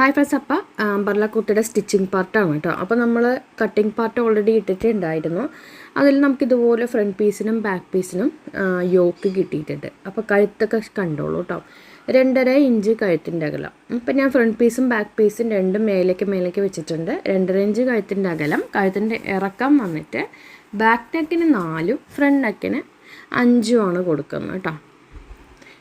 Hi friends അപ്പം അമ്പർല കുട്ടിയുടെ stitching പാർട്ടാണ് കേട്ടോ. അപ്പോൾ നമ്മൾ കട്ടിങ് പാർട്ട് ഓൾറെഡി ഇട്ടിട്ടുണ്ടായിരുന്നു. അതിൽ നമുക്ക് ഇതുപോലെ ഫ്രണ്ട് പീസിനും ബാക്ക് പീസിനും യോക്ക് കിട്ടിയിട്ടുണ്ട്. അപ്പോൾ കഴുത്തൊക്കെ കണ്ടോളൂ കേട്ടോ. രണ്ടര ഇഞ്ച് കഴുത്തിന്റെ അകലം. ഇപ്പം ഞാൻ ഫ്രണ്ട് പീസും ബാക്ക് പീസും രണ്ടും മേലേക്ക് മേലേക്ക് വെച്ചിട്ടുണ്ട്. രണ്ടര ഇഞ്ച് കഴുത്തിന്റെ അകലം കഴുത്തിന്റെ ഇറക്കം വന്നിട്ട് ബാക്ക് നെക്കിന് നാലും ഫ്രണ്ട് നെക്കിന് അഞ്ചുമാണ് കൊടുക്കുന്നത് കേട്ടോ.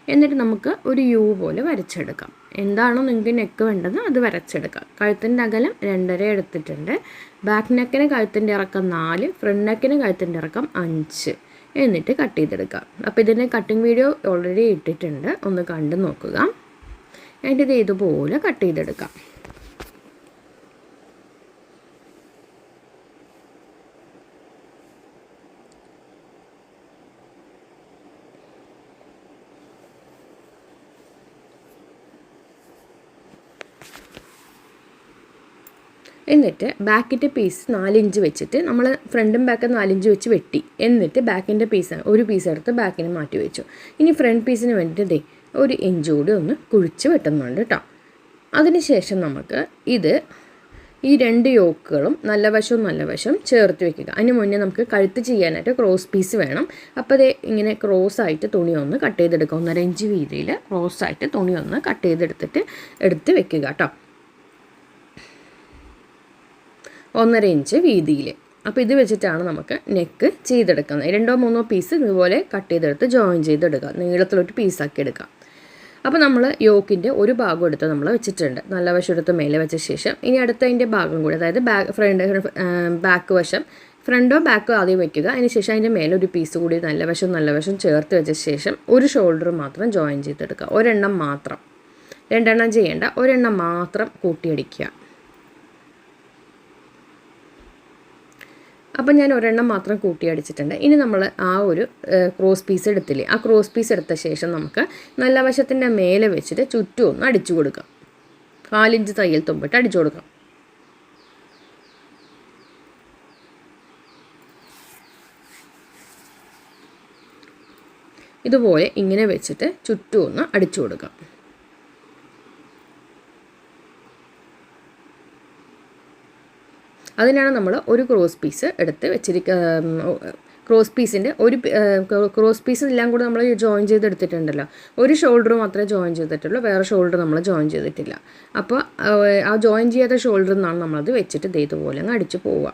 എന്നിട്ട് നമുക്ക് ഒരു യു പോലെ വരച്ചെടുക്കാം. എന്താണോ നിങ്ങൾക്ക് നെക്ക് വേണ്ടത് അത് വരച്ചെടുക്കാം. കഴുത്തിന്റെ അകലം രണ്ടര എടുത്തിട്ടുണ്ട്. ബാക്ക് നെക്കിന് കഴുത്തിന്റെ ഇറക്കം നാല് ഫ്രണ്ട് നെക്കിന് കഴുത്തിന്റെ ഇറക്കം അഞ്ച് എന്നിട്ട് കട്ട് ചെയ്തെടുക്കാം. അപ്പോൾ ഇതിന്റെ കട്ടിങ് വീഡിയോ ഓൾറെഡി ഇട്ടിട്ടുണ്ട്. ഒന്ന് കണ്ടു നോക്കുക. എന്നിട്ട് ഇത് ഇതുപോലെ കട്ട് ചെയ്തെടുക്കാം. എന്നിട്ട് ബാക്കിന്റെ പീസ് നാലിഞ്ച് വെച്ചിട്ട് നമ്മൾ ഫ്രണ്ടും ബാക്കും നാലിഞ്ച് വെച്ച് വെട്ടി. എന്നിട്ട് ബാക്കിന്റെ പീസ് ഒരു പീസ് എടുത്ത് ബാക്കിന് മാറ്റി വെച്ചു. ഇനി ഫ്രണ്ട് പീസിന് വേണ്ടിയിട്ട് ദേ ഒരു ഇഞ്ച് കൂടി ഒന്ന് കുഴിച്ച് വെട്ടുന്നുണ്ട് കേട്ടോ അതിനുശേഷം നമുക്ക് ഇത് ഈ രണ്ട് യോക്കുകളും നല്ല വശവും നല്ല വശവും ചേർത്ത് വെക്കുക. അതിന് മുന്നേ നമുക്ക് കഴുത്ത് ചെയ്യാനായിട്ട് ക്രോസ് പീസ് വേണം. അപ്പോൾ അത് ഇങ്ങനെ ക്രോസ് ആയിട്ട് തുണി ഒന്ന് കട്ട് ചെയ്തെടുക്കുക ഒന്നര ഇഞ്ച് വീതിയിൽ ക്രോസ് ആയിട്ട് തുണി ഒന്ന് കട്ട് ചെയ്തെടുത്തിട്ട് എടുത്ത് വെക്കുക കേട്ടോ ഒന്നര ഇഞ്ച് വീതിയിൽ. അപ്പോൾ ഇത് വെച്ചിട്ടാണ് നമുക്ക് നെക്ക് ചെയ്തെടുക്കുന്നത്. രണ്ടോ മൂന്നോ പീസ് ഇതുപോലെ കട്ട് ചെയ്തെടുത്ത് ജോയിൻ ചെയ്തെടുക്കുക. നീളത്തിലൊരു പീസാക്കി എടുക്കാം അപ്പോൾ നമ്മൾ യോക്കിന്റെ ഒരു ഭാഗം എടുത്ത് നമ്മൾ വെച്ചിട്ടുണ്ട്. നല്ല വശം എടുത്ത് മേലെ വെച്ച ശേഷം ഇനി അടുത്തതിന്റെ ഭാഗം കൂടി അതായത് ബാക്ക് ഫ്രണ്ട് ബാക്ക് വശം. ഫ്രണ്ടോ ബാക്കോ ആദ്യം വയ്ക്കുക അതിനുശേഷം അതിന്റെ മേലെ ഒരു പീസ് കൂടി നല്ല വശം നല്ല വശം ചേർത്ത് വെച്ച ശേഷം ഒരു ഷോൾഡർ മാത്രം ജോയിൻ ചെയ്തെടുക്കുക. ഒരെണ്ണം മാത്രം. രണ്ടെണ്ണം ചെയ്യേണ്ട. ഒരെണ്ണം മാത്രം കൂട്ടിയടിക്കുക. അപ്പം ഞാൻ ഒരെണ്ണം മാത്രം കൂട്ടി അടിച്ചിട്ടുണ്ട്. ഇനി നമ്മൾ ആ ഒരു ക്രോസ് പീസ് എടുത്തില്ലേ? ആ ക്രോസ് പീസ് എടുത്ത ശേഷം നമുക്ക് നല്ല വശത്തിന്റെ മേലെ വെച്ചിട്ട് ചുറ്റും ഒന്ന് അടിച്ചു കൊടുക്കാം. കാലിഞ്ച് തയ്യൽ തുമ്പിട്ട് അടിച്ചു കൊടുക്കാം. ഇതുപോലെ ഇങ്ങനെ വെച്ചിട്ട് ചുറ്റും ഒന്ന് അടിച്ചു കൊടുക്കാം. അതിനാണ് നമ്മൾ ഒരു ക്രോസ് പീസ് എടുത്ത് വെച്ചിരിക്ക ക്രോസ് പീസിന്റെ ഒരു ക്രോസ് പീസ് എല്ലാം കൂടെ നമ്മൾ ജോയിൻ ചെയ്തെടുത്തിട്ടുണ്ടല്ലോ. ഒരു ഷോൾഡർ മാത്രമേ ജോയിൻ ചെയ്തിട്ടുള്ളൂ വേറെ ഷോൾഡർ നമ്മൾ ജോയിൻ ചെയ്തിട്ടില്ല. അപ്പോൾ ആ ജോയിൻ ചെയ്യാത്ത ഷോൾഡറിൽ നിന്നാണ് നമ്മളത് വെച്ചിട്ട് ഇതേതുപോലെ അങ്ങ് അടിച്ച് പോവുക.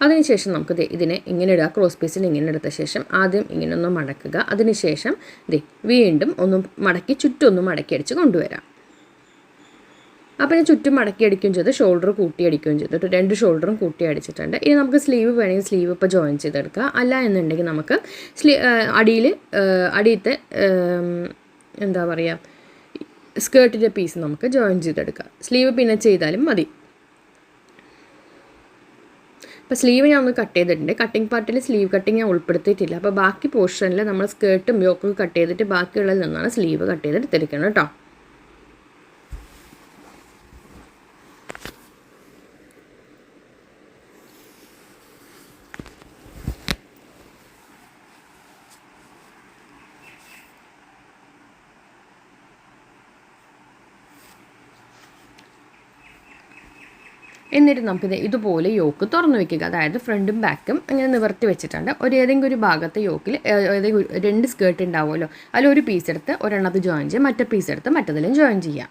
അതിനുശേഷം നമുക്ക് ദേ ഇതിനെ ഇങ്ങനെ ഇടുക. ക്രോസ് പീസിൽ ഇങ്ങനെ എടുത്ത ശേഷം ആദ്യം ഇങ്ങനെ ഒന്ന് മടക്കുക. അതിനുശേഷം ദേ വീണ്ടും ഒന്ന് മടക്കി ചുറ്റും ഒന്ന് മടക്കി അടിച്ച് കൊണ്ടുവരാം. അപ്പോൾ ഞാൻ ചുറ്റും മടക്കി അടിക്കുകയും ചെയ്ത് ഷോൾഡർ കൂട്ടി അടിക്കുകയും ചെയ്തിട്ട് രണ്ട് ഷോൾഡറും കൂട്ടി അടിച്ചിട്ടുണ്ട്. ഇനി നമുക്ക് സ്ലീവ് വേണമെങ്കിൽ സ്ലീവ് ഇപ്പോൾ ജോയിൻ ചെയ്തെടുക്കുക അല്ല എന്നുണ്ടെങ്കിൽ നമുക്ക് സ്ലീ അടിയിൽ അടിയത്തെ എന്താ പറയുക സ്കേർട്ടിന്റെ പീസ് നമുക്ക് ജോയിൻ ചെയ്തെടുക്കാം. സ്ലീവ് പിന്നെ ചെയ്താലും മതി. അപ്പോൾ സ്ലീവ് ഞാൻ ഒന്ന് കട്ട് ചെയ്തിട്ടുണ്ട്. കട്ടിംഗ് പാർട്ടിൽ സ്ലീവ് കട്ടിങ് ഞാൻ ഉൾപ്പെടുത്തിയിട്ടില്ല. അപ്പോൾ ബാക്കി പോർഷനിൽ നമ്മൾ സ്കേർട്ടും യോക്കും കട്ട് ചെയ്തിട്ട് ബാക്കിയുള്ളതിൽ നിന്നാണ് സ്ലീവ് കട്ട് ചെയ്തെടുത്തിരിക്കുന്നത് കേട്ടോ. എന്നിട്ട് നമുക്കിത് ഇതുപോലെ യോക്ക് തുറന്നു വെക്കുക. അതായത് ഫ്രണ്ടും ബാക്കും ഇങ്ങനെ നിവർത്തി വെച്ചിട്ടുണ്ട്. ഒരു ഏതെങ്കിലും ഒരു ഭാഗത്തെ യോക്കിൽ ഏതെങ്കിലും രണ്ട് സ്കേർട്ട് ഉണ്ടാവുമല്ലോ. അതിൽ ഒരു പീസ് എടുത്ത് ഒരെണ്ണത്ത് ജോയിൻ ചെയ്യാം മറ്റേ പീസ് എടുത്ത് മറ്റതിലും ജോയിൻ ചെയ്യാം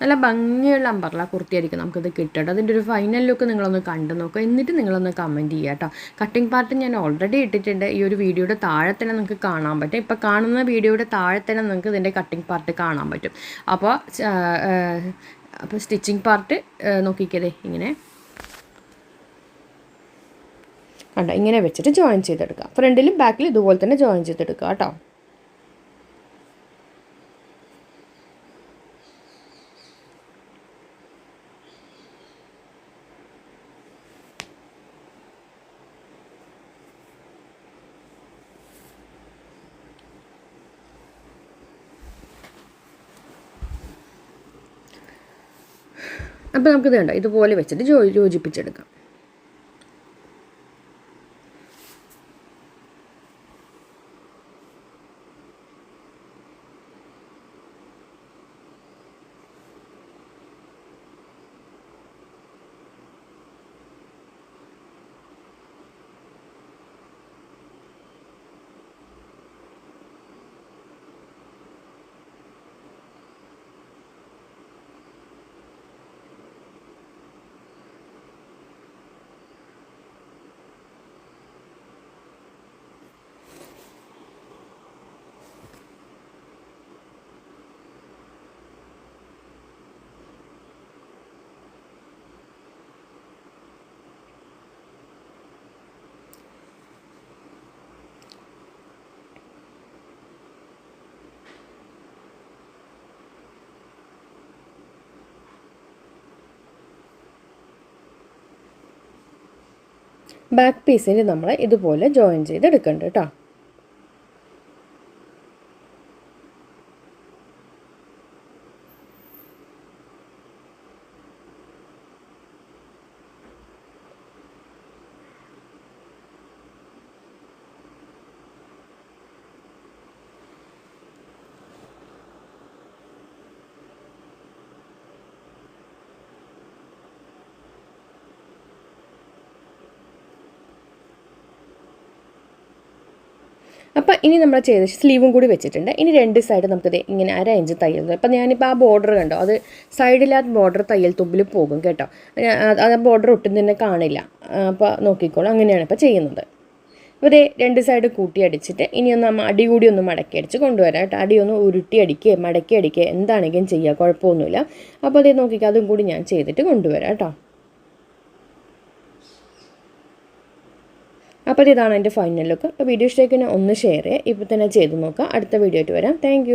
നല്ല ഭംഗിയുള്ള അമ്പർല കുർത്തിയായിരിക്കും നമുക്കിത് കിട്ടട്ടെ അതിന്റെ ഒരു ഫൈനൽ ലുക്ക് നിങ്ങളൊന്ന് കണ്ടു നോക്കുക. എന്നിട്ട് നിങ്ങളൊന്ന് കമന്റ് ചെയ്യുക കേട്ടോ കട്ടിംഗ് പാർട്ട് ഞാൻ ഓൾറെഡി ഇട്ടിട്ടുണ്ട്. ഈ ഒരു വീഡിയോയുടെ താഴെ തന്നെ നിങ്ങൾക്ക് കാണാൻ പറ്റും. ഇപ്പോൾ കാണുന്ന വീഡിയോയുടെ താഴെ തന്നെ നിങ്ങൾക്ക് ഇതിന്റെ കട്ടിംഗ് പാർട്ട് കാണാൻ പറ്റും. അപ്പോൾ അപ്പോൾ സ്റ്റിച്ചിങ് പാർട്ട് നോക്കിക്കതേ ഇങ്ങനെ. കണ്ടോ ഇങ്ങനെ വെച്ചിട്ട് ജോയിൻ ചെയ്തെടുക്കാം. ഫ്രണ്ടിലും ബാക്കിലും ഇതുപോലെ തന്നെ ജോയിൻ ചെയ്തെടുക്കുക കേട്ടോ. അപ്പോൾ നമുക്കിത് കണ്ടോ? ഇതുപോലെ വെച്ചിട്ട് യോജിപ്പിച്ചെടുക്കാം. ബാക്ക് പീസിന് നമ്മൾ ഇതുപോലെ ജോയിൻ ചെയ്ത് എടുക്കുന്നുണ്ട് കേട്ടോ അപ്പോൾ ഇനി നമ്മൾ ചെയ്ത സ്ലീവും കൂടി വെച്ചിട്ടുണ്ട്. ഇനി രണ്ട് സൈഡ് നമുക്കിത് ഇങ്ങനെ അര ഇഞ്ച് തയ്യൽ അപ്പോൾ ഞാനിപ്പോൾ ആ ബോർഡർ കണ്ടോ? അത് സൈഡിലാ ബോർഡർ തയ്യൽ തുമ്പിൽ പോകും കേട്ടോ. അത് ആ ബോർഡർ ഒട്ടും തന്നെ കാണില്ല. അപ്പോൾ നോക്കിക്കോളൂ. അങ്ങനെയാണ് ഇപ്പോൾ ചെയ്യുന്നത്. ഇതേ രണ്ട് സൈഡ് കൂട്ടി അടിച്ചിട്ട് ഇനി ഒന്ന് അടി കൂടി ഒന്ന് മടക്കി അടിച്ച് കൊണ്ടുവരാം കേട്ടോ. അടി ഒന്ന് ഉരുട്ടി അടിക്കുക മടക്കി അടിക്കുക എന്താണെങ്കിലും ചെയ്യുക കുഴപ്പമൊന്നുമില്ല. അപ്പോൾ അതേ നോക്കിക്കുക അതും കൂടി ഞാൻ ചെയ്തിട്ട് കൊണ്ടുവരാം കേട്ടോ. അപ്പോൾ ഇതാണ് എന്റെ ഫൈനൽ ലുക്ക് അപ്പോൾ വീഡിയോ ഇഷ്ടമാക്കി ഒന്ന് ഷെയർ ചെയ്യുക. ഇപ്പോൾ തന്നെ ചെയ്ത് നോക്കുക. അടുത്ത വീഡിയോ ആയിട്ട് വരാം. താങ്ക്